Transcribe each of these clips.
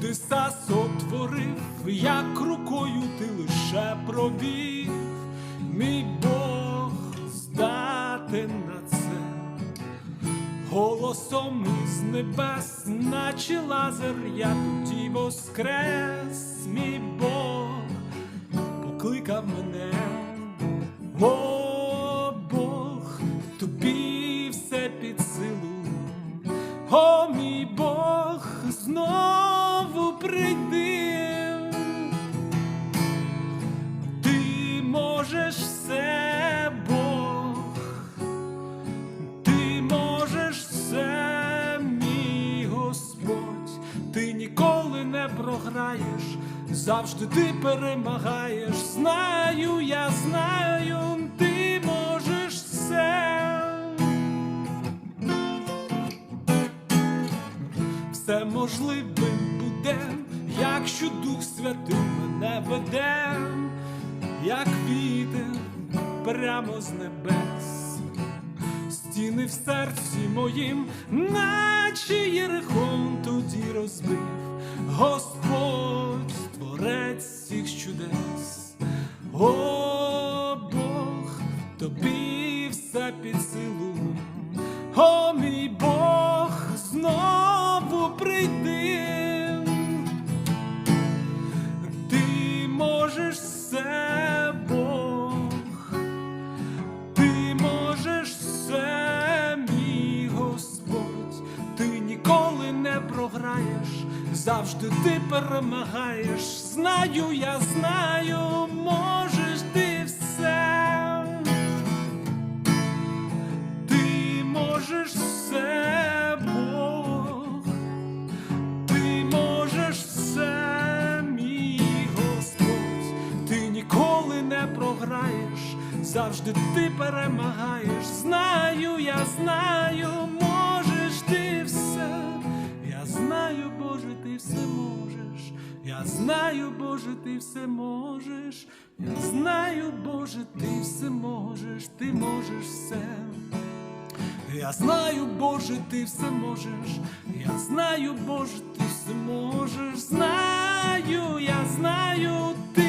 ти сотворив, як рукою ти лише провів, мій Бог здатен на це, голосом із небес, наче лазер, я тоді воскрес, мій Бог покликав мене, програєш, завжди ти перемагаєш. Знаю, я знаю, ти можеш все. Все можливим буде, якщо Дух Святий мене веде, як вітер прямо з небес, стіни в серці моїм, наче Єрихон тоді розбив, Господь, творець всіх чудес, о Бог, тобі все під силу, о програєш, завжди ти перемагаєш. Знаю, я знаю, можеш ти все. Ти можеш все, Бог, ти можеш мій Господь, ти ніколи не програєш, завжди ти перемагаєш. Знаю, я знаю, Я знаю, Боже, ти все можеш. Я знаю, Боже, ти все можеш, ти можеш все. Я знаю, Боже, ти все можеш. Я знаю, Боже, ти все можеш. Знаю, я знаю, ти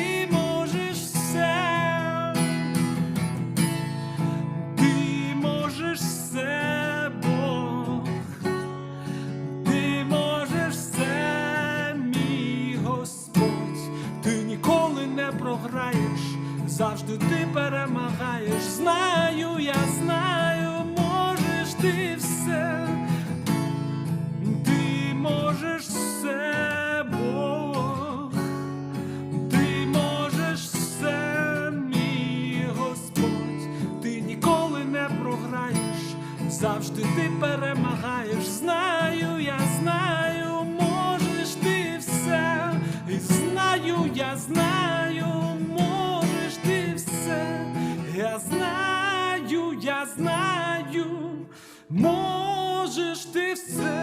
програєш, завжди ти перемагаєш. Знаю, я знаю, можеш ти все. Ти можеш все, Бог. Ти можеш все, мій Господь. Ти ніколи не програєш, завжди ти перемагаєш. Знаю, я знаю, можеш ти все. І знаю, я знаю, можеш ти все.